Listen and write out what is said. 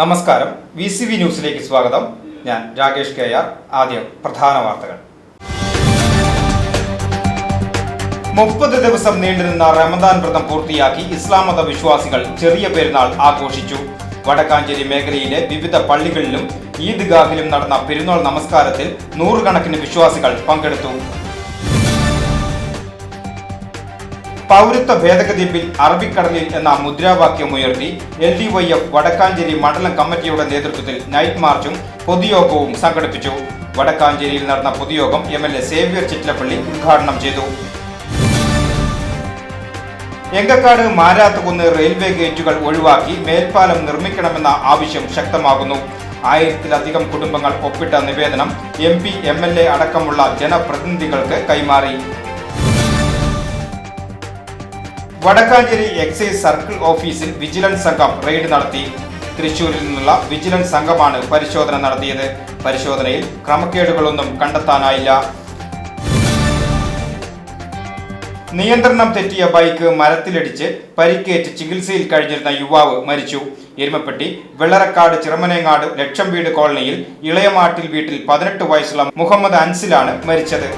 നമസ്കാരം. V C V ന്യൂസിലേക്ക് സ്വാഗതം. ഞാൻ രാകേഷ് കെ ആർ. ആദ്യം പ്രധാന വാർത്തകൾ. മുപ്പത് ദിവസം നീണ്ടുനിന്ന റമദാൻ വ്രതം പൂർത്തിയാക്കി ഇസ്ലാം മത വിശ്വാസികൾ ചെറിയ പെരുന്നാൾ ആഘോഷിച്ചു. വടക്കാഞ്ചേരി മേഖലയിലെ വിവിധ പള്ളികളിലും ഈദ്ഗാഹിലും നടന്ന പെരുന്നാൾ നമസ്കാരത്തിൽ നൂറുകണക്കിന് വിശ്വാസികൾ പങ്കെടുത്തു. പൗരത്വ ഭേദഗതി ബിൽ അറബിക്കടലിൽ എന്ന മുദ്രാവാക്യം ഉയർത്തി L D Y F Vadakkanchery മണ്ഡലം കമ്മിറ്റിയുടെ നേതൃത്വത്തിൽ നൈറ്റ് മാർച്ചും പൊതുയോഗവും സംഘടിപ്പിച്ചു. വടക്കാഞ്ചേരിയിൽ നടന്ന പൊതുയോഗം M L A Xavier Chittilappilly ഉദ്ഘാടനം ചെയ്തു. എങ്കക്കാട് മാരാത്തുകുന്ന് റെയിൽവേ ഗേറ്റുകൾ ഒഴിവാക്കി മേൽപ്പാലം നിർമ്മിക്കണമെന്ന ആവശ്യം ശക്തമാകുന്നു. ആയിരത്തിലധികം കുടുംബങ്ങൾ ഒപ്പിട്ട നിവേദനം M P M L A അടക്കമുള്ള ജനപ്രതിനിധികൾക്ക് കൈമാറി. വടക്കാഞ്ചേരി എക്സൈസ് സർക്കിൾ ഓഫീസിൽ വിജിലൻസ് സംഘം റെയ്ഡ് നടത്തി. തൃശൂരിൽ നിന്നുള്ള വിജിലൻസ് സംഘമാണ് പരിശോധന നടത്തിയത്. പരിശോധനയിൽ ക്രമക്കേടുകളൊന്നും കണ്ടെത്താനായില്ല. നിയന്ത്രണം തെറ്റിയ ബൈക്ക് മരത്തിലിടിച്ച് പരിക്കേറ്റ് ചികിത്സയിൽ കഴിഞ്ഞിരുന്ന യുവാവ് മരിച്ചു. എരുമപ്പെട്ടി വെള്ളറക്കാട് ചിറമനേങ്ങാട് ലക്ഷം വീട് കോളനിയിൽ ഇളയമാട്ടിൽ വീട്ടിൽ പതിനെട്ട് വയസ്സുള്ള മുഹമ്മദ് അൻസിലാണ് മരിച്ചത്.